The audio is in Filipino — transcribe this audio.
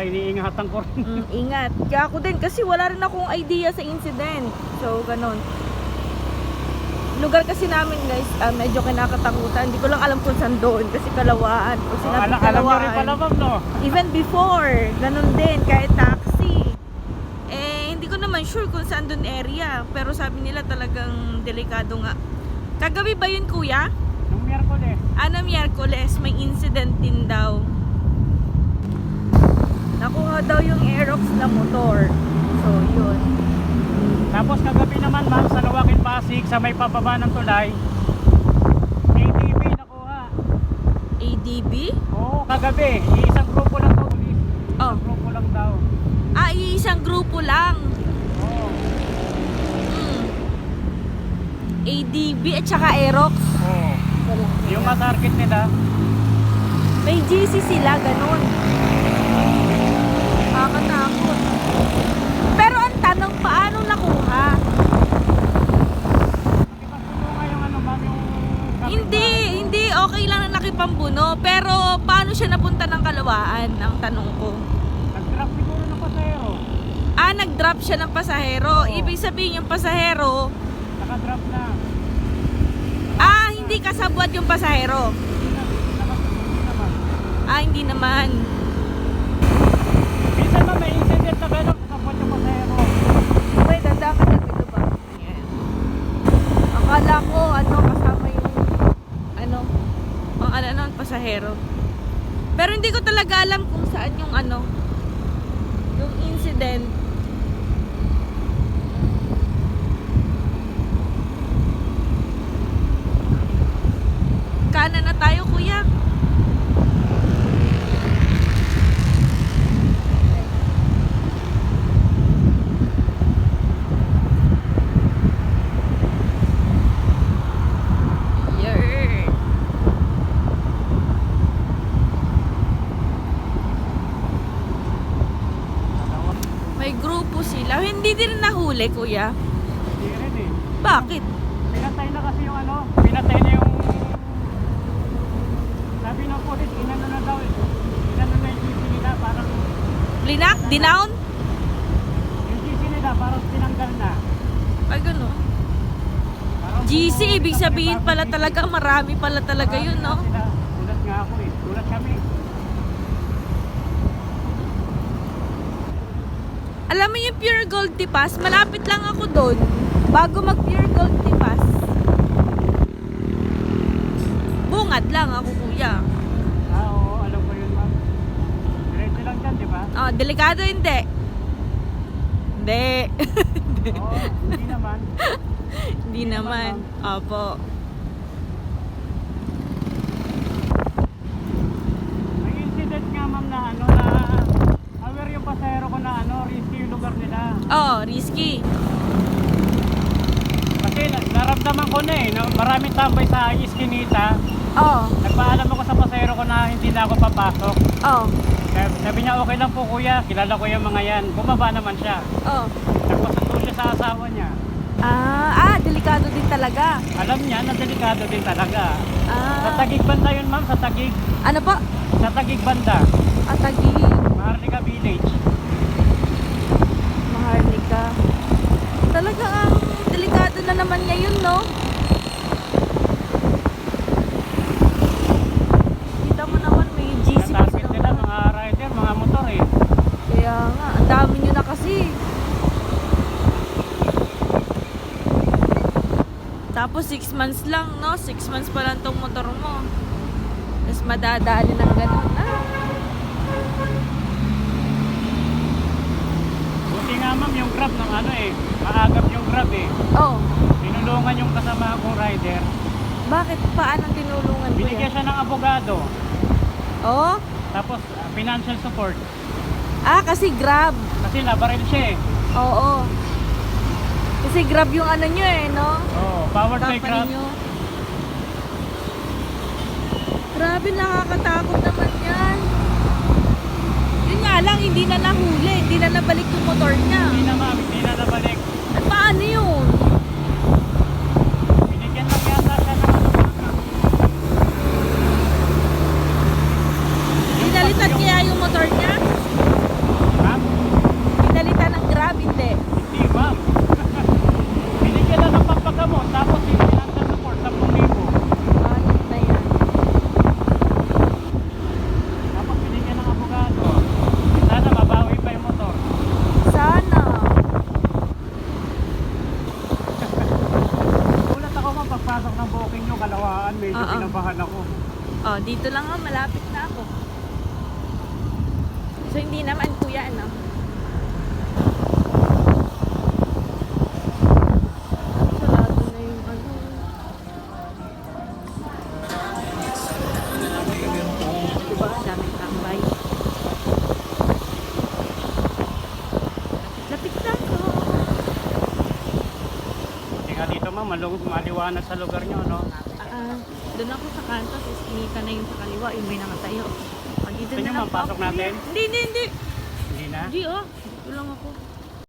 iniingatan ko rin. Mm, ingat. Kaya ako din kasi wala rin akong idea sa incident. So, ganun. Lugar kasi namin guys, ah, medyo kinakatakutan. Hindi ko lang alam kung saan doon kasi kalawaan. Kung Oh, sinabi alam, alam nyo rin pala ma'am, no? Even before, ganun din, kahit taxi. Eh, hindi ko naman sure kung saan doon area. Pero sabi nila talagang delikado nga. Kagabi ba yun, kuya? Nung Miyerkules. Ano, Miyerkules, may incident din daw. Nakuha daw yung Aerox na motor. So, yun. Tapos kagabi naman ma'am, sa Lawakin Pasig, sa may pababa ng tulay, ATV nakuha. ADB? Oo, kagabi. Iisang grupo lang daw. Iisang Oh. grupo lang daw. Ah, isang grupo lang. Oo. Mm. ADB at saka Aerox. Oo. Yung mga target nila, May GC sila, ganun. Nakakatakot. Pero ang tanong, paano nakuha? ano. Hindi, hindi. Okay lang na nakipambuno. Pero paano siya napunta ng kalawaan? Ang tanong ko. Nag-drop siguro ng pasahero. Ah, nag-drop siya ng pasahero. Oo. Ibig sabihin yung pasahero, Naka-drop na. ah, hindi kasabwat yung pasahero. Hindi na, naka- hindi na ma'am. Ah, hindi naman. Minsan ma'am, may incident na gano'n kasabot yung pasahero. Wait, dada ka na dito ba? Yan. Akala ko, ano, kasama yung, ano, ang ano, ano, pasahero. Pero hindi ko talaga alam kung saan yung, ano, yung incident. Kanan na tayo, kuya. May grupo sila. Hindi din nahuli, kuya. Hindi rin eh. Bakit? Pinatay na kasi yung ano, pinatay na yung... Sabi ng police, inano na daw eh. Inano na yung GC nila, parang... Linak? Dinown? Yung GC nila, parang tinanggal na. Ay, gano'n. GC, ibig sabihin pala talaga, marami pala talaga yun, no? Sila. Tulat nga ako eh. Tulat kami. Alam mo yung Pure Gold Tipas, malapit lang ako doon. Bago mag Pure Gold Tipas. Bungad lang ako, kuya. Ah, oo, alam ko yun ma'am. Diretso lang dyan, di ba? Oh, delikado hindi. Hindi. Oo, hindi naman. Hindi naman. Opo. May incident nga ma'am na ano na aware yung pasahero ko na ano, risky yung lugar nila. Risky. Kasi na- naramdaman ko na eh, na maraming tambay sa iskinita. Oh, Nagpaalam ako sa pasahero ko na hindi na ako papasok. oh, Sabi, sabi niya, okay lang po kuya, kilala ko yung mga yan. Bumaba naman siya. oh. Nagpasundo siya sa asawa niya. Ah, ah, delikado din talaga. Alam niya na delikado din talaga. Sa Ah, Tagig Banda yun ma'am, sa Tagig. ano po? Sa Tagig Banda, Atagi, Maharlika Village. Maharlika. Talaga ang delikado na naman ngayon, no? Kita mo naman may GC pa Natarget nila sila. mga rider, mga motor eh. Kaya nga, ang dami nyo na kasi. Tapos 6 months lang, no? 6 months pa lang tong motor mo. Tapos madadali ng ganun. Ah, Buti nga ma'am yung grab ng ano eh, maagap yung grab eh. oh, Tinulungan yung kasama kong rider. bakit? Paano tinulungan ko Binigyan yan? siya ng abogado. Oh? Tapos uh, financial support. Ah, kasi grab. Kasi nabaril siya eh. Oo. Kasi grab yung ano nyo eh, no? Oo, powered by grab. nyo. Grabe, nakakatakot naman yan. Yun nga lang, hindi na nahuli. Hindi na nabalik yung motor niya. Hindi na ma'am, hindi na nabalik. At paano yun? Binigyan lang yata siya ng ano ma'am. Pinalitan kaya yung motor niya? Dito lang ako, malapit na ako. So, hindi naman kuya, ano? Ma'am, malug- maliwanag sa lugar nyo, no? Ah, doon ako sa kanto, tapos inika na yung sa kaliwa, yung may nakatayo. Pag nyo, na lang ma'am, pasok ako, natin? Hindi, hindi, hindi. Hindi na? Hindi, oh. Dito lang ako.